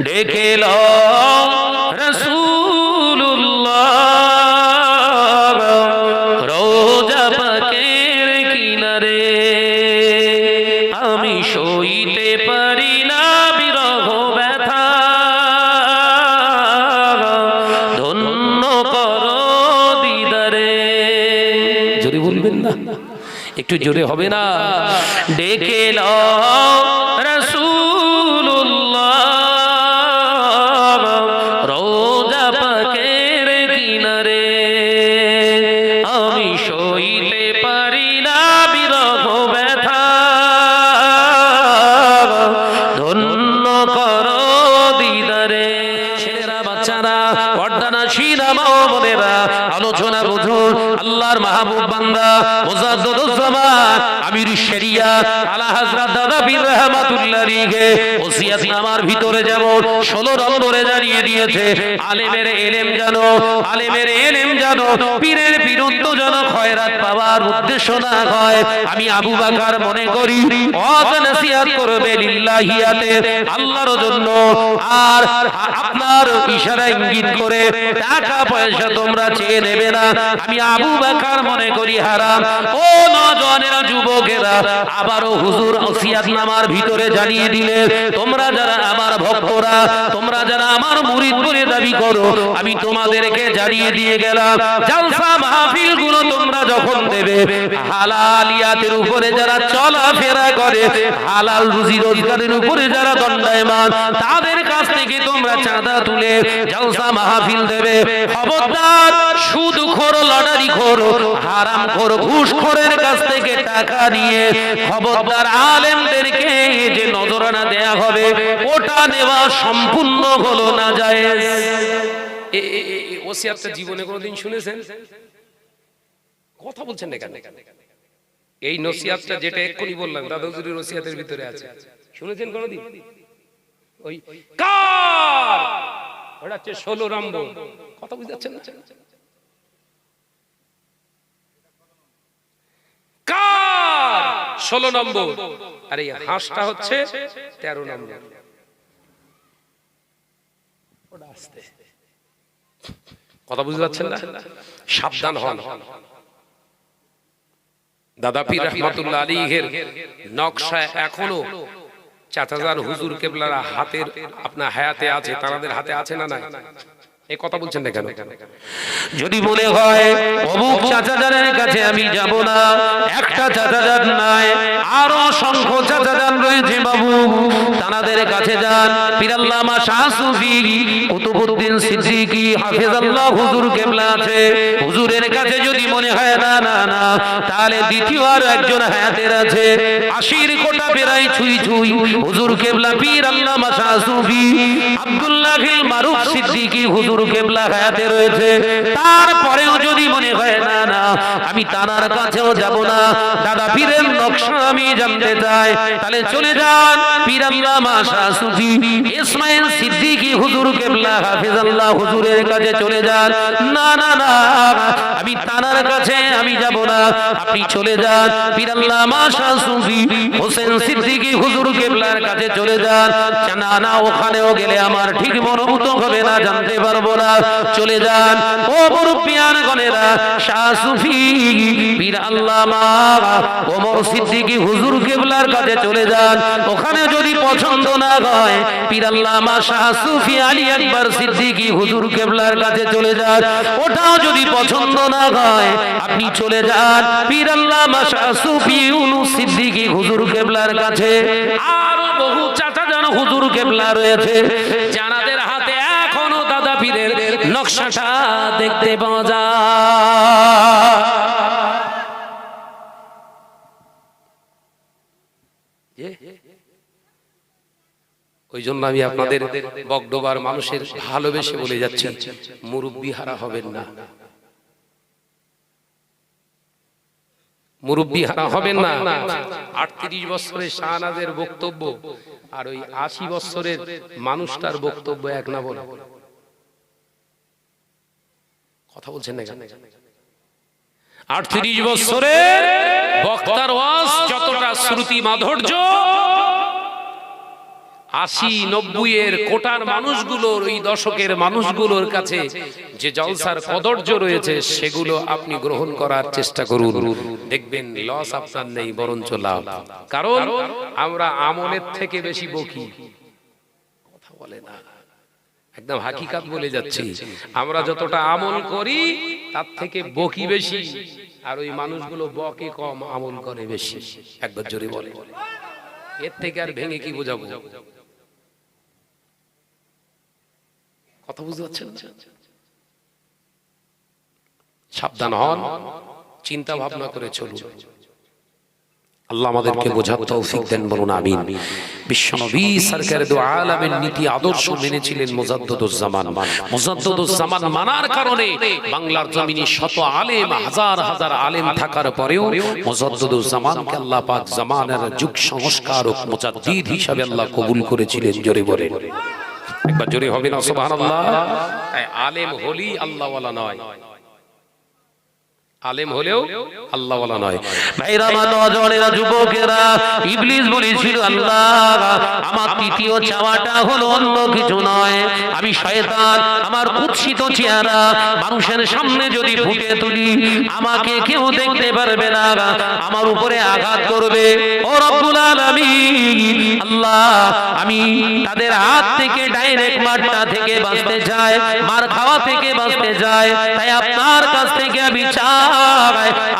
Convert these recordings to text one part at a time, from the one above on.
ডেকে রসুল্লাহ রোজা পাকের কিনারে আমি সইতে পারি না বিরহ ব্যথা। ধন্য কর দিদারে। জোরে বলবেন না? একটু জোরে হবে না? ডেকে ল আমির শরিয়া আলা হযরত দাদা পীর রহমাতুল্লাহ রিগে ওসিয়াত নামার ভিতরে যেমন 16 নম্বরে জানিয়ে দিয়েছে, আলেমের এলেম জানো, আলেমের এলেম জানো, পীরের বিরুদ্ধ যেন খয়রাত পাওয়ার উদ্দেশ্য না হয়। আমি আবু বাকার মনে করি অত নসিহত করবে লিল্লাহিয়াতে আল্লাহর জন্য। আর আপনার ইশারা ইঙ্গিত করে টাকা পয়সা তোমরা চেয়ে নেবে না। আমি আবু বাকার মনে করি, হারাম। ও নজনেরা যুবকেরা আবারও হুজুর ওসিয়াত নামার ভিতরে জানিয়ে দিলে, তোমরা যারা আমার ভক্তরা, তোমরা যারা আমার মুরিদ বলে দাবি করো, আমি তোমাদেরকে জানিয়ে দিয়ে গেলাম, জালসা মাহফিলগুলো তোমরা যখন দেবে, হালালিয়াতের উপরে যারা চলাফেরা করে, হালাল রুজি রোজগারের উপরে যারা দণ্ডায়মান, তাদের কাছ থেকে তোমরা চাঁদা তুলে জলসা মাহফিল দেবে। খবরদার সুদ খোর লটারি খোর হারাম খোর ঘুষ খোরের কাছ থেকে টাকা নিয়ে খবরদার আলেমদেরকে যে নজরানা দেয়া হবে, ওটা নেওয়া সম্পূর্ণ হলো না যায় জীবনে কোনোদিন শুনেছেন? কথা বলছেন না কেন? এই নসিয়াতটা যেটা এক্ষুনি বললাম, দাদা নসিয়াতের ভিতরে আছে। শুনেছেন কোনোদিন? ওই কার? ওটা হচ্ছে ষোলো কথা বুঝতে পারছেন না কার ষোলো নম্বর। আর এই হাঁসটা হচ্ছে তেরো নম্বর। কথা বুঝতে পারছেন না? সাবধান হন। দাদা পীর রহমাতুল্লাহ আলীহের নকশা এখনও চাচাজান হুজুর কেবলারা হাতের, আপনার হায়াতে আছে, তাদের হাতে আছে না নাই? এই কথা বলছেন যদি মনে হয়, অমুক কাছে আমি যাব না, একটা নাই, আরও অসংখ্য রয়েছে বাবু। তানাদের কাছে যান। পিরাল্লামা শাহ সুফি কুতুবউদ্দিন হাফেজাল্লাহ হুজুর কেবলা আছে। হুজুরের কাছে মনে হয়, না না না। তাহলে দ্বিতীয় আর একজন হায়াতের আছে। আশির কোটা পেরাই ছুই ছুই। হুজুর কেবলা, পীর আল্লামা শাহ সুফি আব্দুল্লাহ মারুফ সিদ্দিকী হুজুর কেবলা হায়াতে রয়েছে। তারপরেও যদি মনে হয়, না না, আমি তানার কাছেও যাব না। দাদা পীরের নকশা আমি জানতে চাই। তাহলে চলে যান, পীর আল্লামা শাহ সুফি ইসমাইল সিদ্দিকী হুজুর কেবলা হাফেজাল্লাহ হুজুরের কাছে চলে যান। না না না, আমি তানার কাছে আমি যাব না। আপনি চলে যান। পীর আল্লামা শাহ সুফি হোসেন সিদ্দিকী হুজুর কেবলার কাছে চলে যান। না না, ওখানেও গেলে আমার ঠিক মনোভূত হবে না, জানতে পারব না। চলে যান। ও মুরব্বিয়ান গনেরা শাহ সুফি, পীর আল্লামা, ওমর সিদ্দিকী হুজুর কেবলার কাছে চলে যান। ওখানে যদি পছন্দ না হয়, পীর আল্লামা শাহ সুফি আলী আকবর সিদ্দিকী হুজুর কেবলার কাছে চলে যান। ওটাও যদি পছন্দ না হয় আপনি চলে যান। পীর আল্লামা শাহ সুফি ইউনুস সিদ্দিকী হুজুর কেবলার কাছে। আরও বহু চাচা জানো হুজুর কেবলা রয়েছে। জানাদের হাতে এখনও দাদা পীরের নকশাটা দেখতে পাওয়া যায়। ওই জন্য আমি আপনাদের বগডোবার মানুষের ভালোবেসে বলে যাচ্ছি, মুরব্বী হারা হবেন না। মুরব্বী হবেন না। আটত্রিশ বছরের শাহনাজের বক্তব্য আর ওই আশি বছরের মানুষটার বক্তব্য এক না বলে। কথা বলছেন না আটত্রিশ বছরের বক্তার ওয়াজ যতটা শ্রুতি মাধুর্য আশি নব্বই এর কোটার মানুষগুলোর ওই দশকের মানুষগুলোর কাছে যে জলসার কদর্য রয়েছে সেগুলো আপনি গ্রহণ করার চেষ্টা করুন। দেখবেন লস আপনার নেই বরঞ্চ লাভ। কারণ আমরা আমলের থেকে বেশি বকি। কথা বলে না। একদম হাকিকাত বলে যাচ্ছি। আমরা যতটা আমল করি তার থেকে বকি বেশি। আর ওই মানুষগুলো বকে কম আমল করে বেশি। একবার জোরে বলে। এর থেকে আর ভেঙে কি বোঝাবো? কথা বুঝতে পারছেন সাবধান হন চিন্তা ভাবনা করে চলুন। আল্লাহ আমাদেরকে বোঝার তৌফিক দেন বলুন আমিন। বিশ্বনবী সরকার দু আলামের নীতি আদর্শ মেনেছিলেন মুজাদ্দুজ্জামান মুজাদ্দুজ্জামান মানার কারণে বাংলার জমিনে শত আলেম হাজার হাজার আলেম থাকার পরেও মুজাদ্দুজ্জামানকে আল্লাহ পাক জামানের যুগ সংস্কারক মুজাদ্দিদ হিসাবে আল্লাহ কবুল করেছিলেন জোরে বলে একবার জোরে হবে না সুবহানাল্লাহ। তাই আলেম হলি আল্লাহওয়ালা নয়। আলেম হলেও আল্লাহওয়ালা নয়। ভাইরা মা নজনেরা যুবকেরা, ইবলিস বলেছিল, আল্লাহ, আমার তৃতীয় চাওয়াটা হলো অন্য কিছু নয়। আমি শয়তান, আমার কুৎসিত চেহারা মানুষের সামনে যদি ফুটে তুলি, আমাকে কেউ দেখতে পারবে না। আমার উপরে আঘাত করবে। ও রব্বুল আলামিন, আল্লাহ, আমি তাদের হাত থেকে ডাইরেক্ট মারটা থেকে বাঁচতে চাই, মার খাওয়া থেকে বাঁচতে চাই। তাই আপনার কাছ থেকে আমি চাই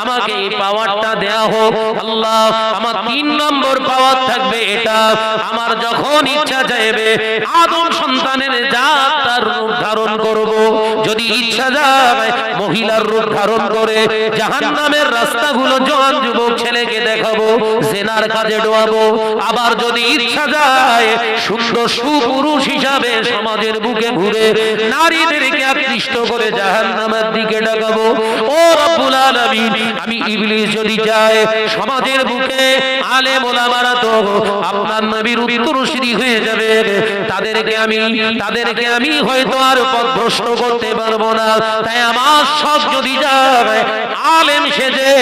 আমাকে এই পাওয়ারটা দেয়া হোক। আল্লাহ, আমার তিন নম্বর পাওয়ার থাকবে এটা। আমার যখন ইচ্ছা চাইবে আদম সন্তানের জাত তার রূপ ধারণ করব। যদি ইচ্ছা যায় মহিলার রূপ ধারণ করে জাহান্নামের রাস্তাগুলো জওয়ান যুবক ছেলেকে দেখাবো, জেনার কাজে ডোয়াবো। আবার যদি ইচ্ছা যায় সুন্দর সুপুরুষ হিসাবে সমাজের বুকে ঘুরে নারীদেরকে আকৃষ্ট করে জাহান্নামের দিকে ডাকাবো। ও রব্বুল আলামিন, আমি ইবলিস যদি যাই সমাজের বুকে আলেম ওলামারা তো আপনার নবীর উত্তরসূরি হয়ে যাবে। তাদেরকে আমি তাদেরকে আমি হয়তো আর পথভ্রষ্ট করতে পারব না। তাই আমার সব যদি যায় আলেম সেজে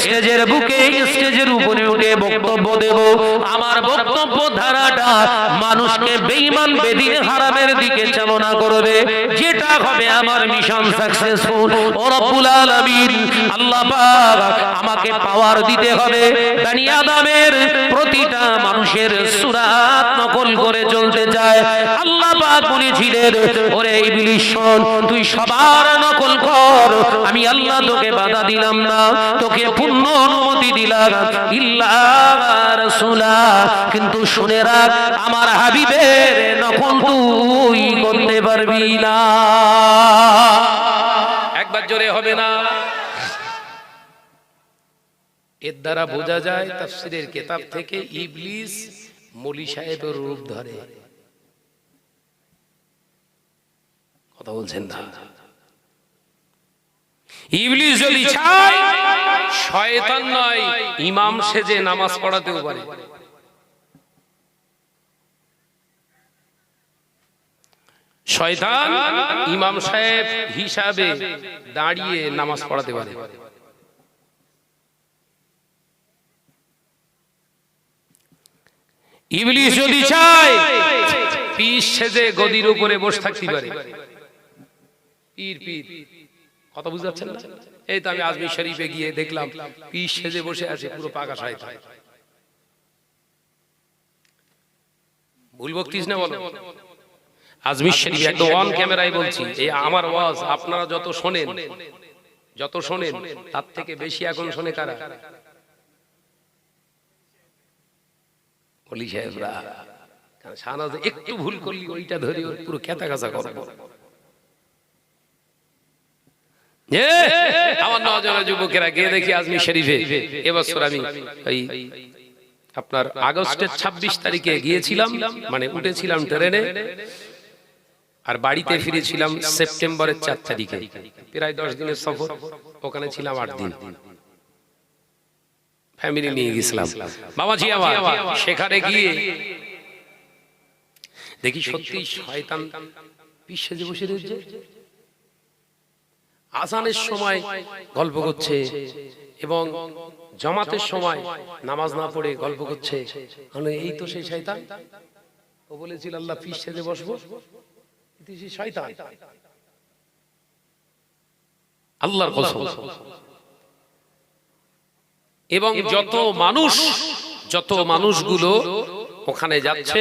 স্টেজের বুকে, স্টেজের উপরে উঠে বক্তব্য দেব। আমার বক্তব্য ধারাটা মানুষকে বেঈমান বেদিনে হারামের দিকে চালনা করবে। যেটা হবে আমার মিশন সাকসেসফুল ও রব্বুল আলামিন, আল্লাহ পাক আমাকে পাওয়ার দিতে হবে। বানি আদমের প্রতিটা মানুষের সুরাত নকল করে চলতে চায়। আল্লাহ পাক বলেছিলেন, ওরে ইবলিস শোন তুই সবার নকল কর। আমি আল্লাহ তোকে বাধা দিলাম না, তোকে পূর্ণ অনুমতি দিলাম। ইল্লা কিন্তু শুনে রাখ, আমার হাবিবের নকল তুই করতে পারবি না। একবার জোরে হবে না। এর দ্বারা বোঝা যায়, তাফসিরের কেতাব থেকে ইবলিস মলি সাহেবের রূপ ধরে। কথা বলছেন না। ইবলিস যদি চায়, শয়তান নয়, ইমাম সেজে নামাজ পড়াতেও পারে। শয়তান ইমাম সাহেব হিসাবে দাঁড়িয়ে নামাজ পড়াতে পারে। ইবলিস যদি চায় পিস সেজে গদির উপরে বসে থাকতে পারে। পীর পীর। কথা বুঝতে পারছেন না? এই তো আমি শরীফে গিয়ে দেখলাম পিস সেজে বসে আছে পুরো পাকা ভুল বকতিস না বলো? আজমির শরীফ একদম অন ক্যামেরায় বলছি এই আমার ওয়াজ আপনারা যত শোনেন যত শোনেন তার থেকে বেশি এখন শোনে কারা? বলি সাহেবরা। একটু ভুল করলি ওইটা ধরে পুরো খেতা কাছা করব এ, আমার নজনা যুবকেরা গিয়ে দেখি আজমি শরীফে। এবছর আমি ওই আপনার আগস্টের ২৬ তারিখে গিয়েছিলাম মানে উঠেছিলাম ট্রেনে। আর বাড়িতে ফিরেছিলাম সেপ্টেম্বরের চার তারিখে। প্রায় দশ দিনের সফর। ওখানে ছিলাম আট দিন। ফ্যামিলি নিয়ে গেছিলাম। বাবাজি আমার সেখানে গিয়ে দেখি সত্যি শয়তান বিশ্বে যে বসে রয়েছে। আজানের সময় গল্প করছে এবং জমাতের সময় নামাজ না পড়ে গল্প করছে। এই তো সেই শয়তান। ও বলেছিল আল্লাহ ফিস সেজে বসবো। কিন্তু সে শয়তান। আল্লাহর কসম। এবং যত মানুষ যত মানুষগুলো ওখানে যাচ্ছে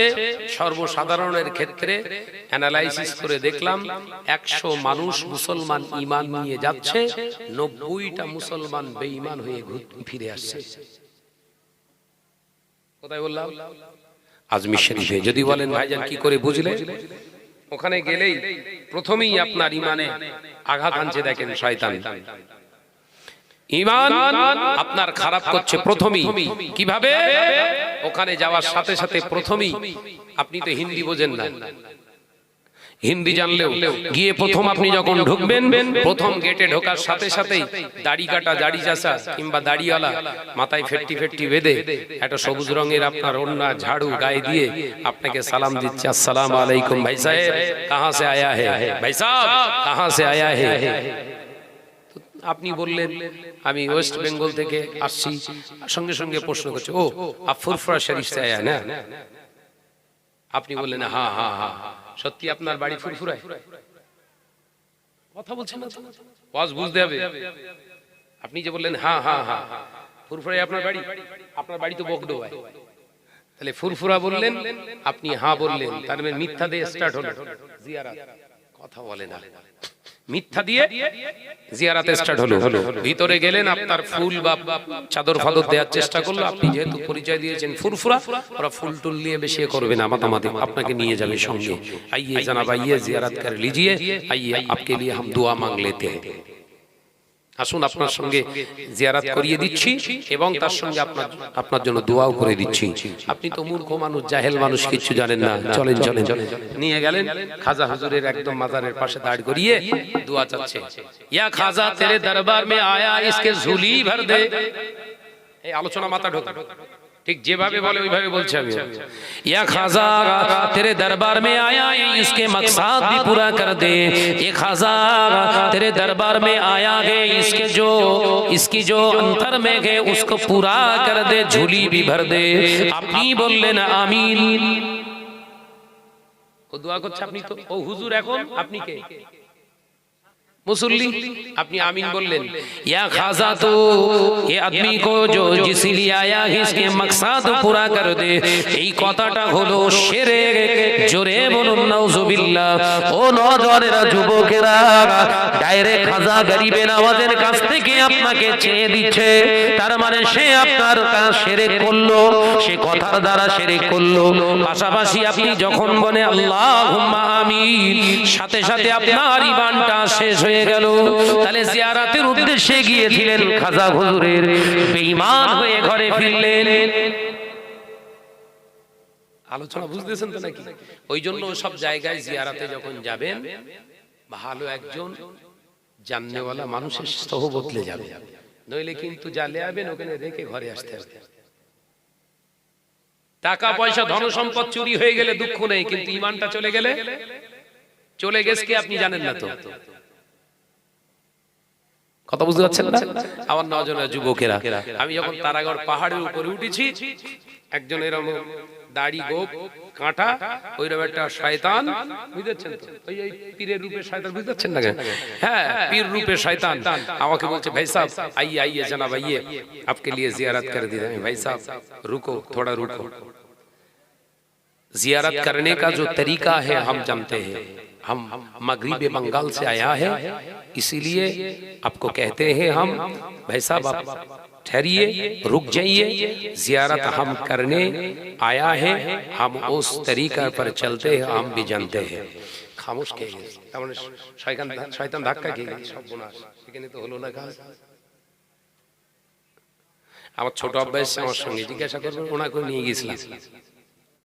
সর্বসাধারণের ক্ষেত্রে অ্যানালাইসিস করে দেখলাম, একশো মানুষ মুসলমান ইমান নিয়ে যাচ্ছে, নব্বইটা মুসলমান বেঈমান হয়ে ফিরে আসছে। কোথায় বললাম? আজমির শরীফে। যদি বলেন, ভাইজান কি করে বুঝলে? ওখানে গেলেই প্রথমেই আপনার ইমানে আঘাত আনছে দেখেন শয়তান। ইমান আপনার খারাপ করছে প্রথমেই। কীভাবে? ওখানে যাওয়ার সাথে সাথে প্রথমেই আপনি তো হিন্দি বোঝেন না। হিন্দি জানলেও গিয়ে প্রথম আপনি যখন ঢুকবেন, প্রথম গেটে ঢোকার সাথে সাথেই দাড়ি কাটা, দাড়ি চাষা কিংবা দাড়িওয়ালা মাথায় ফেটটি ফেটটি বেঁধে একটা সবুজ রঙের আপনার ওন্না ঝাড়ু গায়ে দিয়ে আপনাকে সালাম দিচ্ছে, আসসালাম আলাইকুম ভাই সাহেব, কাহা সে আয়া হে? ভাই সাহেব, কাহা সে আয়া হে? আপনি বললেন আমি ওয়েস্ট বেঙ্গল থেকে আসছি। সঙ্গে সঙ্গে প্রশ্ন করছে ও আপ ফুরফুরা শরীফ সে না? আপনি বললেন হ্যাঁ হ্যাঁ হ্যাঁ সত্যি আপনার বাড়ি ফুরফুরায়? কথা বলছেন না ওয়াজ বুঝতে হবে। আপনি যে বললেন হ্যাঁ হ্যাঁ হ্যাঁ ফুরফুরায় আপনার বাড়ি? আপনার বাড়ি? তো বকডোবায় তাহলে ফুরফুরা বললেন আপনি হ্যাঁ বললেন তার মানে মিথ্যা দিয়ে স্টার্ট হলো। জিয়ারাত কথা বলে না। মিথ্যা দিয়ে জিয়ারাতে স্টার্ট হলো। ভিতরে গেলেন আপনার ফুল বা চাদর ফাদর দেওয়ার চেষ্টা করল। আপনি যেহেতু পরিচয় দিয়েছেন ফুরফুরা ওরা ফুল টুল নিয়ে বেশি করবে না। মাতামাতি আপনাকে নিয়ে যাবে সঙ্গে। আইয়ে জানাবাইয়ে জিয়ারাত কর লিজিয়ে আইয়ে আপকে লিয়ে হাম দোয়া মাং লেতে হ্যাঁ আসুন আপনার সঙ্গে জিয়ারাত করিয়ে দিচ্ছি এবং তার সঙ্গে আপনার আপনার জন্য দোয়াও করে দিচ্ছি। আপনি তো মূর্খ মানুষ জাহেল মানুষ কিছু জানেন না। চলেন চলেন নিয়ে গেলেন খাজা হুজুরের একদম মাজারের পাশে দাঁড় করিয়ে দোয়া চাচ্ছে। ইয়া খাজা তেরে দরবার মে আয়া ইসকে ঝুলি ভর দে। এই আলোচনা মাথা ঢোক। ঠিক যেভাবে বলে ওইভাবে বলছি আমি ইয়া খাজা তেরে দরবার में आया है इसके मकसद भी पूरा कर दे ये खाजा तेरे दरबार में आया है इसके जो इसकी जो अंतर में है उसको पूरा कर दे झूली भी भर दे আপনি বললেন আমিন ও দোয়া করছে আপনি তো ও হুজুর এখন আপনি কে मुसल्ली अपनी आमीन बोल लें या खाजा तो ये आदमी को जो जिसलिए आया है इसके मकसद पूरा कर दे এই কথাটা হলো শেরে জোরে বলুন নাউজুবিল্লাহ ও নজরেরা যুবকেরা ডাইরেক্ট খাজা গরিবে নওয়াজের কাছ থেকে আপনাকে চেয়ে দিচ্ছে। তার মানে সে আপনার কাজ সেরে করল, সে কথার দ্বারা সেরে করল। পাশাপাশি আপনি যখন বলে আল্লাহুম্মা আমিন সাথে সাথে আপনার ইমানটা শেষ হয়ে গেল। তাহলে জিয়ারাতের উদ্দেশ্যে গিয়েছিলেন খাজা হুজুরের। বেঈমান হয়ে ঘরে ফিরলেন। আলোচনা বুঝতেছেন তো নাকি? ওই জন্য সব জায়গায় জিয়ারাতে যখন যাবেন, ভালো একজন জাননেওয়ালা মানুষের সহ বদলে যাবে। নইলে কিন্তু জালে আবেন ওখানে রেখে ঘরে আসতে আসতে টাকা পয়সা ধন সম্পদ চুরি হয়ে গেলে দুঃখ নেই কিন্তু ইমানটা চলে গেলে চলে গেছে কি আপনি জানেন না তো? কথা বুঝতে পারছেন না? আমার নজনের যুবকেরা আমি যখন তারাগড় পাহাড়ের উপরে উঠেছি একজন এরকম দাড়ি গোপ কাঁটা ওইরকম একটা শয়তান বুঝতেছেন তো ওই ওই পীরের রূপে শয়তান বুঝতে পারছেন না কেন? হ্যাঁ পীর রূপে শয়তান আমাকে বলছে ভাই সাহেব आइए आइए जनाब आइए आपके लिए जियारत कर दी मैं भाई साहब रुको थोड़ा रुको जियारत करने का जो तरीका है हम जानते हैं हम मगरिब बंगाल से आया है इसीलिए आपको कहते हैं हम भाई साहब आप ठहरिए रुक जाइए जियारत हम करने आया है हम उस तरीका पर चलते हैं हम भी जानते हैं খামোশ খেয়ে গেছে তার মানে শয়তান শয়তান ধাক্কা খেয়ে গেছে সর্বনাশ এখানে তো হলো না কাজ আমার ছোট আব্বা এসছে আমার সঙ্গে জিজ্ঞাসা করবেন ওনাকে নিয়ে গেছিলাম